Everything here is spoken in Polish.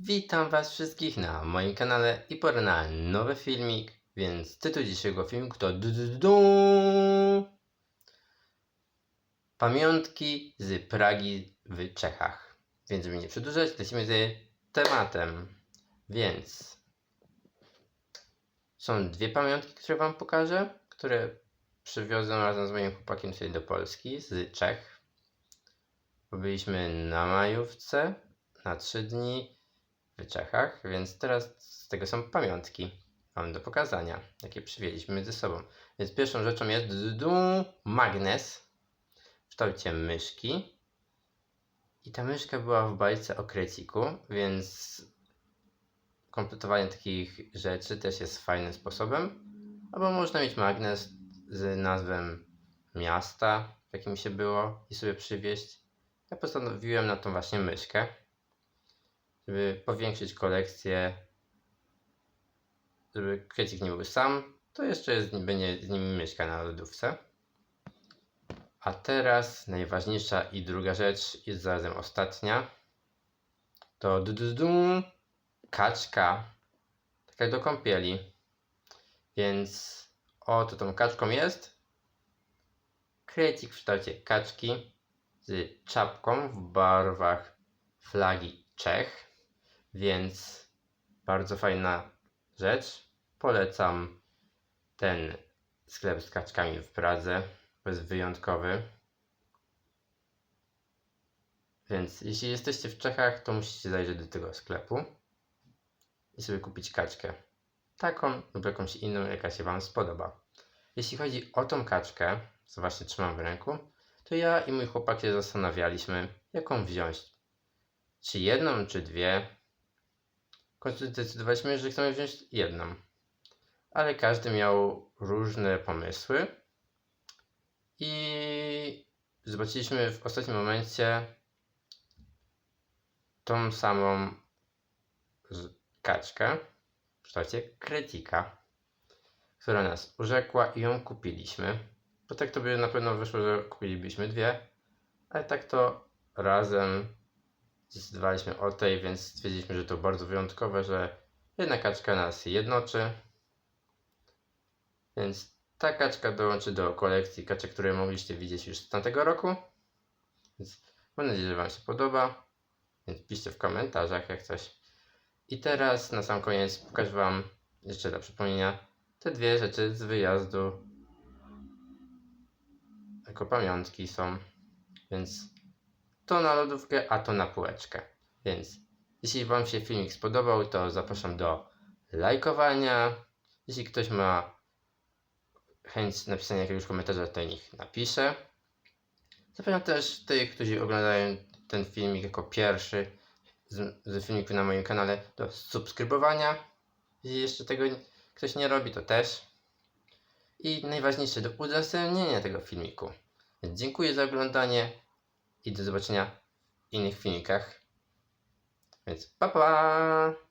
Witam Was wszystkich na moim kanale i pora na nowy filmik, więc tytuł dzisiejszego filmiku to du. Pamiątki z Pragi w Czechach. Więc żeby nie przedłużać, lecimy z tematem. Więc są dwie pamiątki, które Wam pokażę, które przywiozłem razem z moim chłopakiem tutaj do Polski, z Czech. Byliśmy na majówce na trzy dni w Czechach, więc teraz z tego są pamiątki. Mam do pokazania, jakie przywieźliśmy ze sobą. Więc pierwszą rzeczą jest magnes w kształcie myszki. I ta myszka była w bajce o kreciku, więc kompletowanie takich rzeczy też jest fajnym sposobem. Albo można mieć magnes z nazwą miasta, jakim się było i sobie przywieźć. Ja postanowiłem na tą właśnie myszkę, żeby powiększyć kolekcję, żeby kwiecik nie był sam, to jeszcze jest, będzie z nim myszka na lodówce. A teraz najważniejsza i druga rzecz, jest zarazem ostatnia, to du, du, du, kaczka, taka do kąpieli. Więc oto tą kaczką jest krecik w kształcie kaczki z czapką w barwach flagi Czech, więc bardzo fajna rzecz. Polecam ten sklep z kaczkami w Pradze, bo jest wyjątkowy. Więc jeśli jesteście w Czechach, to musicie zajrzeć do tego sklepu i sobie kupić kaczkę. Taką lub jakąś inną, jaka się Wam spodoba. Jeśli chodzi o tą kaczkę, co właśnie trzymam w ręku, to ja i mój chłopak się zastanawialiśmy, jaką wziąć. Czy jedną, czy dwie. W końcu zdecydowaliśmy, że chcemy wziąć jedną. Ale każdy miał różne pomysły. I zobaczyliśmy w ostatnim momencie tą samą kaczkę w kształcie kretika, która nas urzekła i ją kupiliśmy. Bo tak to by na pewno wyszło, że kupilibyśmy dwie, ale tak to razem zdecydowaliśmy o tej, więc stwierdziliśmy, że to bardzo wyjątkowe, że jedna kaczka nas jednoczy. Więc ta kaczka dołączy do kolekcji kaczek, które mogliście widzieć już z tamtego roku. Więc mam nadzieję, że Wam się podoba. Więc piszcie w komentarzach jak coś. I teraz na sam koniec pokażę Wam jeszcze dla przypomnienia te dwie rzeczy z wyjazdu jako pamiątki są. Więc to na lodówkę, a to na półeczkę. Więc jeśli Wam się filmik spodobał, to zapraszam do lajkowania. Jeśli ktoś ma chęć napisania jakiegoś komentarza, to niech napisze. Zapraszam też tych, którzy oglądają ten filmik jako pierwszy z, z filmiku na moim kanale do subskrybowania. Jeśli jeszcze tego ktoś nie robi, to też. I najważniejsze, do udostępnienia tego filmiku. Dziękuję za oglądanie i do zobaczenia w innych filmikach. Więc pa pa!